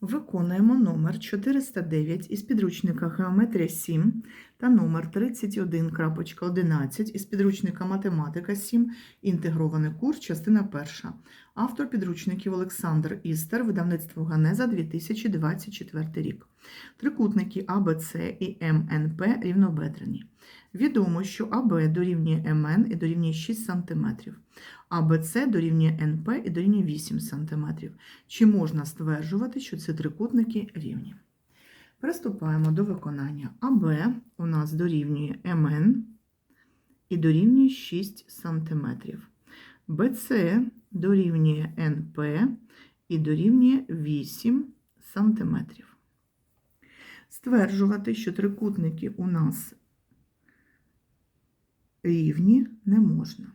Виконуємо номер 409 із підручника Геометрія 7 та номер 31.11 із підручника Математика 7, інтегрований курс, частина 1. Автор підручників Олександр Істер, видавництво Ганеза 2024 рік. Трикутники АБЦ і МНП рівнобедрені. Відомо, що АБ дорівнює МН і дорівнює 6 см, АБЦ дорівнює НП і дорівнює 8 см. Чи можна стверджувати, що ці трикутники рівні? Приступаємо до виконання. АБ у нас дорівнює МН і дорівнює 6 см. БЦ дорівнює НП і дорівнює 8 см. Стверджувати, що трикутники у нас рівні не можна,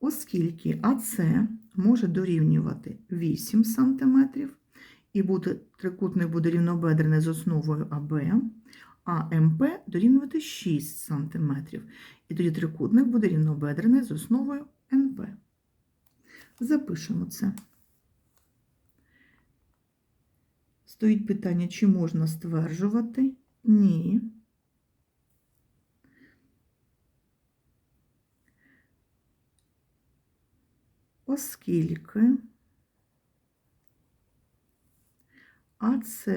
оскільки АС може дорівнювати 8 см, і буде, трикутник буде рівнобедрений з основою АБ, а МП дорівнювати 6 см. І тоді трикутник буде рівнобедрений з основою НП. Запишемо це. Стоїть питання, чи можна стверджувати? Ні. Оскільки АС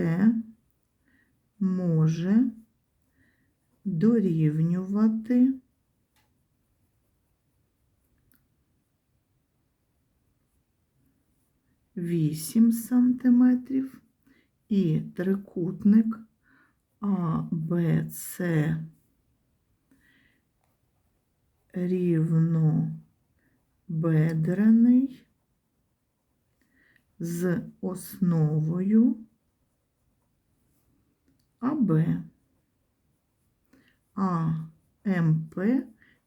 може дорівнювати вісім сантиметрів. І трикутник АБЦ рівнобедрений з основою АБ, а МП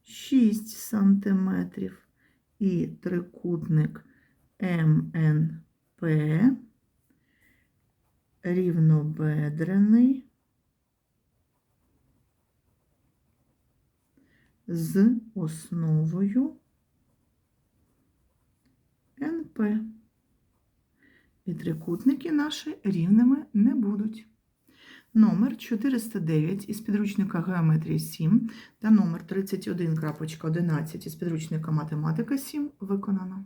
6 сантиметрів і трикутник МНП рівнобедрений з основою НП. І трикутники наші рівними не будуть. Номер 409 із підручника Геометрії 7 та номер 31.11 із підручника Математика 7 виконано.